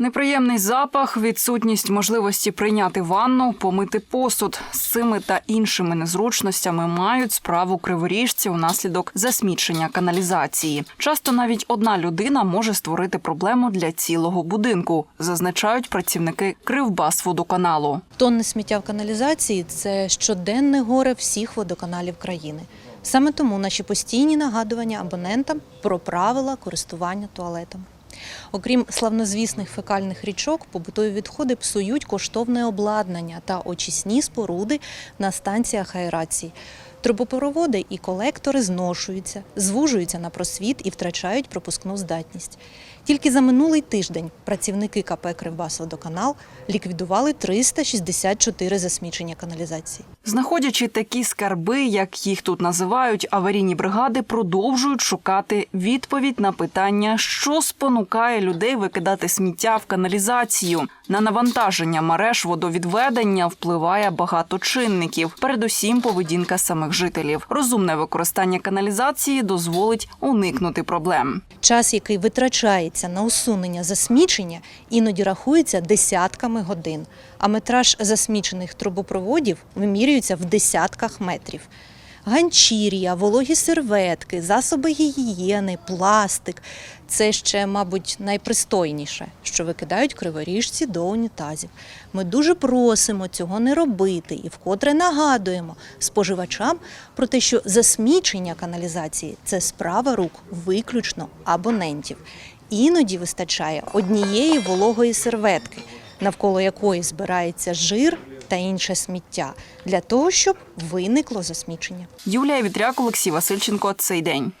Неприємний запах, відсутність можливості прийняти ванну, помити посуд. З цими та іншими незручностями мають справу криворіжці унаслідок засмічення каналізації. Часто навіть одна людина може створити проблему для цілого будинку, зазначають працівники Кривбасводоканалу. Тонне сміття в каналізації це щоденне горе всіх водоканалів країни. Саме тому наші постійні нагадування абонентам про правила користування туалетом. Окрім славнозвісних фекальних річок, побутові відходи псують коштовне обладнання та очисні споруди на станціях аерації. Трубопроводи і колектори зношуються, звужуються на просвіт і втрачають пропускну здатність. Тільки за минулий тиждень працівники КП «Кривбасводоканал» ліквідували 364 засмічення каналізації. Знаходячи такі скарби, як їх тут називають, аварійні бригади продовжують шукати відповідь на питання, що спонукає людей викидати сміття в каналізацію. На навантаження мереж водовідведення впливає багато чинників, передусім поведінка самих жителів. Розумне використання каналізації дозволить уникнути проблем. Час, який витрачається на усунення засмічення, іноді рахується десятками годин, а метраж засмічених трубопроводів вимірюється в десятках метрів. Ганчір'я, вологі серветки, засоби гігієни, пластик це ще, мабуть, найпристойніше, що викидають криворіжці до унітазів. Ми дуже просимо цього не робити і вкотре нагадуємо споживачам про те, що засмічення каналізації це справа рук виключно абонентів. Іноді вистачає однієї вологої серветки, навколо якої збирається жир та інше сміття, для того, щоб виникло засмічення. Юлія Вітряк, Олексій Васильченко. Цей день.